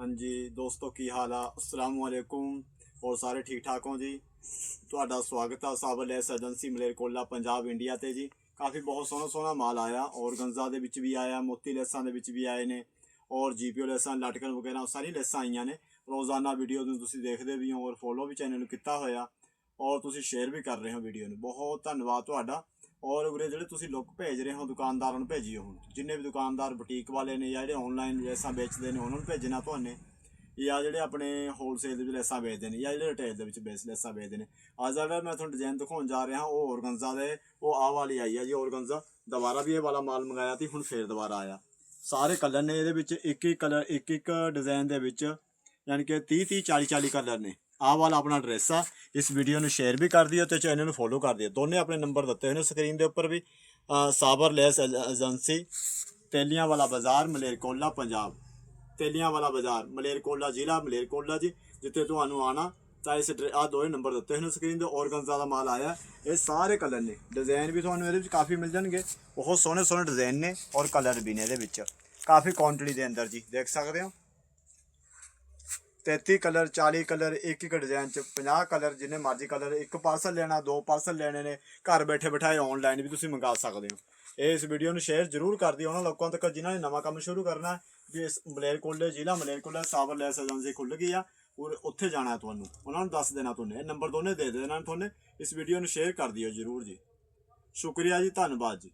ਹਾਂਜੀ, ਦੋਸਤੋ, ਕੀ ਹਾਲ ਆ? ਅਸਲਾਮ ਵਾਲੇਕੁਮ ਹੋਰ ਸਾਰੇ ਠੀਕ ਠਾਕ ਹੋ ਜੀ? ਤੁਹਾਡਾ ਸਵਾਗਤ ਆ ਸਾਬਲ S agency Malerkotla Punjab India ਤੇ ਜੀ। ਕਾਫੀ ਬਹੁਤ ਸੋਹਣਾ ਸੋਹਣਾ ਮਾਲ ਆਇਆ। ਔਰਗੰਜ਼ਾ ਦੇ ਵਿੱਚ ਵੀ ਆਇਆ, ਮੋਤੀ ਲੈਸਾਂ ਦੇ ਵਿੱਚ ਵੀ ਆਏ ਨੇ। ਔਰ ਜੀਪੀਓ ਲੈਸਾਂ ਲਟਕਣ ਵਗੈਰਾ ਸਾਰੀ ਲੈਸਾਂ ਆਈਆਂ ਨੇ। ਰੋਜ਼ਾਨਾ ਵੀਡੀਓ ਨੂੰ ਤੁਸੀਂ ਦੇਖਦੇ ਵੀ ਹੋ ਔਰ ਫੋਲੋ ਵੀ ਚੈਨਲ ਨੂੰ ਕੀਤਾ ਹੋਇਆ। ਔਰ ਤੁਸੀਂ ਸ਼ੇਅਰ ਵੀ ਕਰ ਰਹੇ ਹੋ ਵੀਡੀਓ ਨੂੰ। ਬਹੁਤ ਧੰਨਵਾਦ ਤੁਹਾਡਾ। ਔਰ ਉਰੇ ਜਿਹੜੇ ਤੁਸੀਂ ਲੋਕ ਭੇਜ ਰਹੇ ਹੋ, ਦੁਕਾਨਦਾਰਾਂ ਨੂੰ ਭੇਜਿਓ ਹੁਣ। ਜਿੰਨੇ ਵੀ ਦੁਕਾਨਦਾਰ ਬੁਟੀਕ ਵਾਲੇ ਨੇ ਜਾਂ ਜਿਹੜੇ ਆਨਲਾਈਨ ਲੈਸਾਂ ਵੇਚਦੇ ਨੇ, ਉਹਨਾਂ ਨੂੰ ਭੇਜਣਾ ਤੁਹਾਨੂੰ। ਜਾਂ ਜਿਹੜੇ ਆਪਣੇ ਹੋਲਸੇਲ ਦੇ ਵਿੱਚ ਲੈਸਾਂ ਵੇਚਦੇ ਨੇ, ਜਾਂ ਜਿਹੜੇ ਰਿਟੇਲ ਦੇ ਵਿੱਚ ਬੇਸ ਲੈਸਾਂ ਵੇਚਦੇ ਨੇ। ਅੱਜ ਦਾ ਜਿਹੜਾ ਮੈਂ ਤੁਹਾਨੂੰ ਡਿਜ਼ਾਈਨ ਦਿਖਾਉਣ ਜਾ ਰਿਹਾ, ਉਹ ਔਰਗੰਜ਼ਾ ਦੇ, ਉਹ ਆਹ ਵਾਲੀ ਆਈ ਆ ਜੀ ਔਰਗੰਜ਼ਾ। ਦੁਬਾਰਾ ਵੀ ਇਹ ਵਾਲਾ ਮਾਲ ਮੰਗਾਇਆ ਸੀ, ਹੁਣ ਫੇਰ ਦੁਬਾਰਾ ਆਇਆ। ਸਾਰੇ ਕਲਰ ਨੇ ਇਹਦੇ ਵਿੱਚ ਇੱਕ ਇੱਕ ਕਲਰ ਇੱਕ ਇੱਕ ਡਿਜ਼ਾਈਨ ਦੇ ਵਿੱਚ, ਯਾਨੀ ਕਿ 30 30 40 40 ਕਲਰ ਨੇ। ਆਹ ਵਾਲਾ ਆਪਣਾ ਐਡਰੈਸ ਆ, ਇਸ ਵੀਡੀਓ ਨੂੰ ਸ਼ੇਅਰ ਵੀ ਕਰ ਦਿਓ ਤੇ ਚੈਨਲ ਨੂੰ ਫੋਲੋ ਕਰ ਦਿਓ। ਦੋਨੇ ਆਪਣੇ ਨੰਬਰ ਦਿੱਤੇ ਹੋਏ ਨੇ ਸਕਰੀਨ ਦੇ ਉੱਪਰ ਵੀ। ਸਾਬਰ ਲੈਸ ਏਜੰਸੀ ਤੇਲੀਆਂ ਵਾਲਾ ਬਾਜ਼ਾਰ, ਮਲੇਰਕੋਟਲਾ, ਪੰਜਾਬ। ਤੇਲੀਆਂ ਵਾਲਾ ਬਾਜ਼ਾਰ, ਮਲੇਰਕੋਟਲਾ ਜ਼ਿਲ੍ਹਾ, ਮਲੇਰਕੋਟਲਾ ਜੀ, ਜਿੱਥੇ ਤੁਹਾਨੂੰ ਆਣਾ ਤਾਂ ਇਸ ਆ ਦੋਵੇਂ ਨੰਬਰ ਦਿੱਤੇ ਹੋਏ ਨੇ ਸਕਰੀਨ ਤੇ ਔਰਗੰਜ਼ਾ ਦਾ ਮਾਲ ਆਇਆ। ਇਹ ਸਾਰੇ ਕਲਰ ਨੇ। ਡਿਜ਼ਾਈਨ ਵੀ ਤੁਹਾਨੂੰ ਇਹਦੇ ਵਿੱਚ ਕਾਫੀ ਮਿਲ ਜਾਣਗੇ। ਬਹੁਤ ਸੋਹਣੇ ਸੋਹਣੇ ਡਿਜ਼ਾਈਨ ਨੇ ਔਰ ਕਲਰ ਵੀ ਨੇ ਇਹਦੇ ਵਿੱਚ। ਕਾਫੀ ਕੁਆਂਟੀਟੀ ਦੇ ਅੰਦਰ ਜੀ, ਦੇਖ ਸਕਦੇ ਹੋ? 33 ਕਲਰ 40 ਕਲਰ, ਇੱਕ ਇੱਕ ਡਿਜ਼ਾਈਨ ਚ 50 ਕਲਰ, ਜਿੰਨੇ ਮਰਜ਼ੀ ਕਲਰ, ਇੱਕ ਪਾਰਸਲ ਲੈਣਾ, ਦੋ ਪਾਰਸਲ ਲੈਣੇ ਨੇ, ਘਰ ਬੈਠੇ ਬਿਠਾਏ ਆਨਲਾਈਨ ਵੀ ਤੁਸੀਂ ਮੰਗਾ ਸਕਦੇ ਹੋ। ਇਹ ਇਸ ਵੀਡੀਓ ਨੂੰ ਸ਼ੇਅਰ ਜ਼ਰੂਰ ਕਰ ਦਿਓ। ਉਹਨਾਂ ਲੋਕਾਂ ਤੱਕ ਜਿਨ੍ਹਾਂ ਨੇ ਨਵਾਂ ਕੰਮ ਸ਼ੁਰੂ ਕਰਨਾ, ਵੀ ਇਸ ਮਲੇਰਕੋਟਲੇ ਜ਼ਿਲ੍ਹਾ ਮਲੇਰਕੋਟਲਾ ਸਾਬਰ ਲੈਸ ਏਜੰਸੀ ਖੁੱਲ ਗਈ ਆ, ਔਰ ਉੱਥੇ ਜਾਣਾ ਹੈ ਤੁਹਾਨੂੰ। ਉਹਨਾਂ ਨੂੰ ਦੱਸ ਦੇਣਾ ਤੁਹਾਨੂੰ, ਇਹ ਨੰਬਰ ਦੋਨੇ ਦੇ ਦੇਣਾ ਤੁਹਾਨੂੰ, ਇਸ ਵੀਡੀਓ ਨੂੰ ਸ਼ੇਅਰ ਕਰ ਦਿਓ ਜ਼ਰੂਰ ਜੀ। ਸ਼ੁਕਰੀਆ ਜੀ, ਧੰਨਵਾਦ ਜੀ।